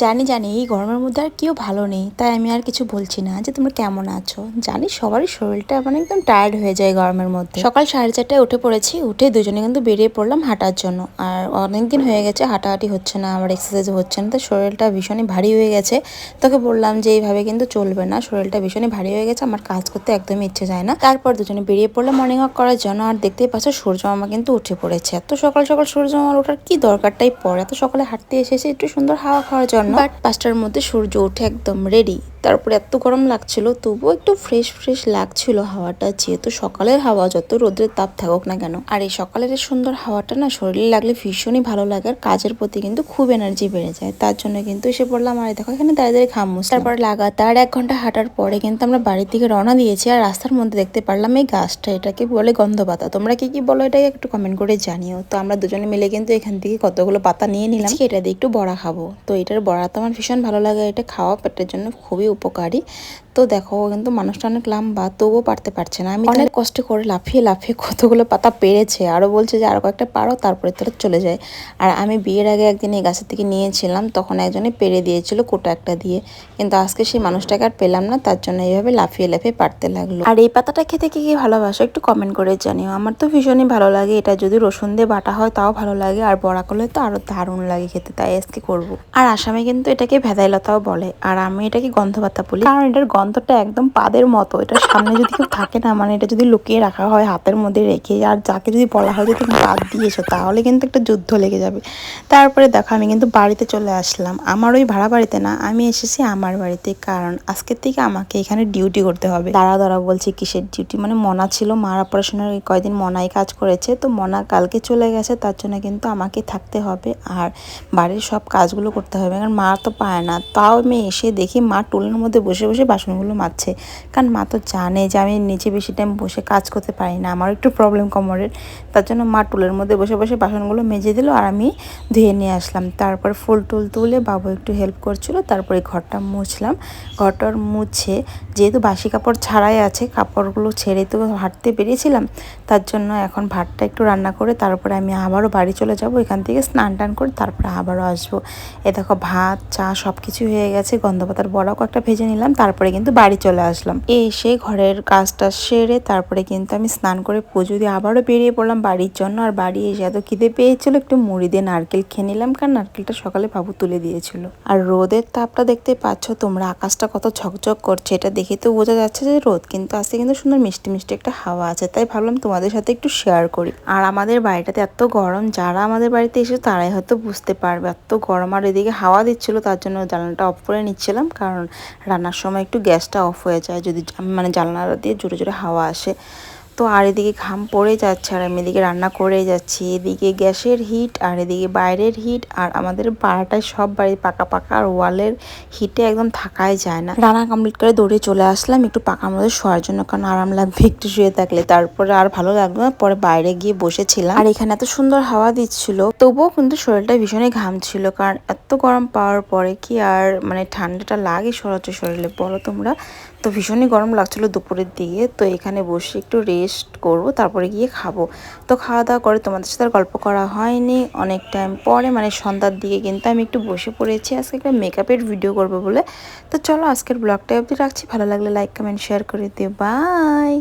জানি জানি, এই গরমের মধ্যে আর কেউ ভালো নেই। তাই আমি আর কিছু বলছি না যে তোমরা কেমন আছো। জানি সবারই শরীরটা মানে একদম টায়ার্ড হয়ে যায় গরমের মধ্যে। সকাল সাড়ে চারটায় উঠে পড়েছি, উঠে দুজনে কিন্তু বেরিয়ে পড়লাম হাঁটার জন্য। আর অনেক দিন হয়ে গেছে, হাঁটাহাঁটি হচ্ছে না, আমার এক্সারসাইজ হচ্ছে না, তো শরীরটা ভীষণই ভারী হয়ে গেছে। তোকে বললাম যে এইভাবে কিন্তু চলবে না, শরীরটা ভীষণই ভারী হয়ে গেছে, আমার কাজ করতে একদমই ইচ্ছে যায় না। তারপর দুজনে বেরিয়ে পড়লাম মর্নিং ওয়াক করার জন্য, আর দেখতেই পাচ্ছ সূর্য মামা কিন্তু উঠে পড়েছে। এত সকাল সকাল সূর্য মামার ওঠার কি দরকারটাই পড়ে। এত সকালে হাঁটতে এসেছে, একটু সুন্দর হাওয়া খাওয়ার জন্য। বাট পাঁচটার মধ্যে সূর্য ওঠে একদম রেডি তারপরে এত গরম লাগছিল, তবুও একটু ফ্রেশ ফ্রেশ লাগছিল হাওয়াটা। যেহেতু সকালের হাওয়া, যত রোদের তাপ থাকুক না কেন। আর এই সকালের সুন্দর হাওয়াটা না শরীরে লাগলে ভীষণই ভালো লাগে আর কাজের প্রতি কিন্তু খুব এনার্জি বেড়ে যায়। তার জন্য কিন্তু এসে পড়লাম, আর দেখো এখানে দাঁড়িয়ে ঘাম মুছলাম। তারপরে লাগাতার এক ঘণ্টা হাঁটার পরে কিন্তু আমরা বাড়ির দিকে রওনা দিয়েছি আর রাস্তার মধ্যে দেখতে পারলাম এই গাছটা। এটাকে বলে গন্ধ পাতা তোমরা কি কি বলো এটাকে একটু কমেন্ট করে জানিও। তো আমরা দুজনে মিলে কিন্তু এখান থেকে কতগুলো পাতা নিয়ে নিলাম। এটা দিয়ে একটু বড়া খাব। তো এটার বড়া তো আমার ভীষণ ভালো লাগে। এটা খাওয়া পেটের জন্য খুবই উপকারী। তো দেখো কিন্তু মানুষটা অনেক লম্বা, তবুও পারতে পারছে না। আমি অনেক কষ্ট করে লাফিয়ে লাফিয়ে কতগুলো পাতা পেরেছে। আরও বলছে যে আরও কয়েকটা পারো, তারপরে তারা চলে যায় আর আমি বিয়ের আগে একদিন এই গাছের থেকে নিয়েছিলাম, তখন একজনে পেরে দিয়েছিল কোটা একটা দিয়ে। কিন্তু আজকে সেই মানুষটাকে আর পেলাম না, তার জন্য এইভাবে লাফিয়ে লাফিয়ে পারতে লাগল। আর এই পাতাটা খেতে কি কি ভালোবাসো একটু কমেন্ট করে জানিও। আমার তো ভীষণই ভালো লাগে, এটা যদি রসুন দিয়ে বাটা হয় তাও ভালো লাগে, আর বড়া করলে তো আরও দারুণ লাগে খেতে, তাই আজকে করব। আর আসামে কিন্তু এটাকে ভেদাইলতাও বলে, আর আমি এটাকে গন্ধ পাতা বলি। কারণ এটার গন্ধটা একদম পাদের মতো। এটা সামনে যদি কেউ থাকে না মানে এটা যদি লুকিয়ে রাখা হয়, হাতের মধ্যে রেখে, আর যাকে যদি বলা হয় যে তুমি পাত দিয়েছ, তাহলে কিন্তু একটা যুদ্ধ লেগে যাবে। তারপরে দেখো, আমি কিন্তু বাড়িতে চলে আসলাম। আমার ওই ভাড়া বাড়িতে না, আমি এসেছি আমার বাড়িতে, কারণ আজকের থেকে আমাকে এখানে ডিউটি করতে হবে। দাঁড়া দাঁড়া বলছি, কিসের ডিউটি মানে মনা ছিল মার অপারেশনের কয়দিন মনাই কাজ করেছে, তো মনা কালকে চলে গেছে, তার জন্য কিন্তু আমাকে থাকতে হবে, আর বাড়ির সব কাজগুলো করতে হবে। কারণ মা তো পায় না। তাও আমি এসে দেখি মা টুলের মধ্যে বসে বসে বাসনগুলো মাজছে কারণ মা তো জানে যে আমি নিচে বেশি টাইম বসে কাজ করতে পারি না। আমার একটু প্রবলেম কোমরের। তার জন্য মা টুলের মধ্যে বসে বসে বাসনগুলো মেজে দিল আর আমি ধুয়ে নিয়ে আসলাম। তারপর ফুল টুল তুলে বাবু একটু হেল্প করছিল। তারপরে ঘরটা মুছলাম। ঘরটার মুছে, যেহেতু বাসি কাপড় ছাড়াই আছে, কাপড়গুলো ছেড়ে তো হাঁটতে বেরিয়েছিলাম, তার জন্য এখন ভাতটা একটু রান্না করে তারপরে আমি আবারও বাড়ি চলে যাব। এখান থেকে স্নান টান করে তারপরে আবারও আসব। এ দেখো ভাত, চা সব কিছু হয়ে গেছে। গন্ধপাতার বড়াও কয়েকটা ভেজে নিলাম। তারপরে কিন্তু বাড়ি চলে আসলাম। এই এসে ঘরের কাজটা সেরে তারপরে কিন্তু আমি স্নান করে পুজো দিয়ে আবারও বেরিয়ে পড়লাম বাড়ির জন্য। আর বাড়ি এসে এত খিদে পেয়েছিল, একটু মুড়ি দিয়ে নারকেল খেয়ে নিলাম, কারণ নারকেলটা সকালে বাবু তুলে দিয়েছিল। আর রোদের তাপটা দেখতে পাচ্ছ তোমরা, আকাশটা কত ঝকঝক করছে, এটা দেখে তো বোঝা যাচ্ছে যে রোদ কিন্তু আজকে কিন্তু সুন্দর মিষ্টি মিষ্টি একটা হাওয়া আছে। তাই ভাবলাম তোমাদের সাথে একটু শেয়ার করি। আর আমাদের বাড়িটাতে এত গরম, যারা আমাদের বাড়িতে এসে তারাই হয়তো বুঝতে পারবে। এত গরম আর এদিকে হাওয়া দিচ্ছিল, তার জন্য জানলাটা অফ করে নিচ্ছিলাম, কারণ রান্নার সময় একটু গ্যাসটা অফ হয়ে যায় যদি মানে জানলা দিয়ে জোরে জোরে হাওয়া আসে। তো আর এদিকে ঘাম পড়ে যাচ্ছে, আর আমি এদিকে রান্না করে যাচ্ছি। এদিকে গ্যাসের হিট আর এদিকে বাইরের হিট আর আমাদের পাড়াটায় সব বাড়ি পাকা পাকা আর ওয়ালের হিটে একদম থাকাই যায় না। রান্না কমপ্লিট করে দৌড়ে চলে আসলাম, একটু পাকার মধ্যে শোয়ার জন্য, কারণ আরাম লাগবে একটু শুয়ে থাকলে। তারপরে আর ভালো লাগল না, পরে বাইরে গিয়ে বসেছিলাম। আর এখানে এত সুন্দর হাওয়া দিচ্ছিল, তবুও কিন্তু শরীরটা ভীষণই ঘাম ছিল, কারণ এত গরম পাওয়ার পরে কি আর মানে ঠান্ডাটা লাগে সরাচ্ছে শরীরে, বলো তোমরা? তো ভীষণই গরম লাগছিল দুপুরের দিকে, তো এখানে বসে একটু রেস্ট করব, তারপরে গিয়ে খাব। তো খাওয়া দাওয়া করে তোমাদের সাথে গল্প করা হয়নি। অনেক টাইম পরে মানে সন্ধ্যার দিকে কিন্তু আমি একটু বসে পড়েছি। আজকে একটা মেকআপের ভিডিও করব বলে। তো চলো আজকের ব্লগটা অবধি রাখছি। ভালো লাগলে লাইক কমেন্ট শেয়ার করে দিও। বাই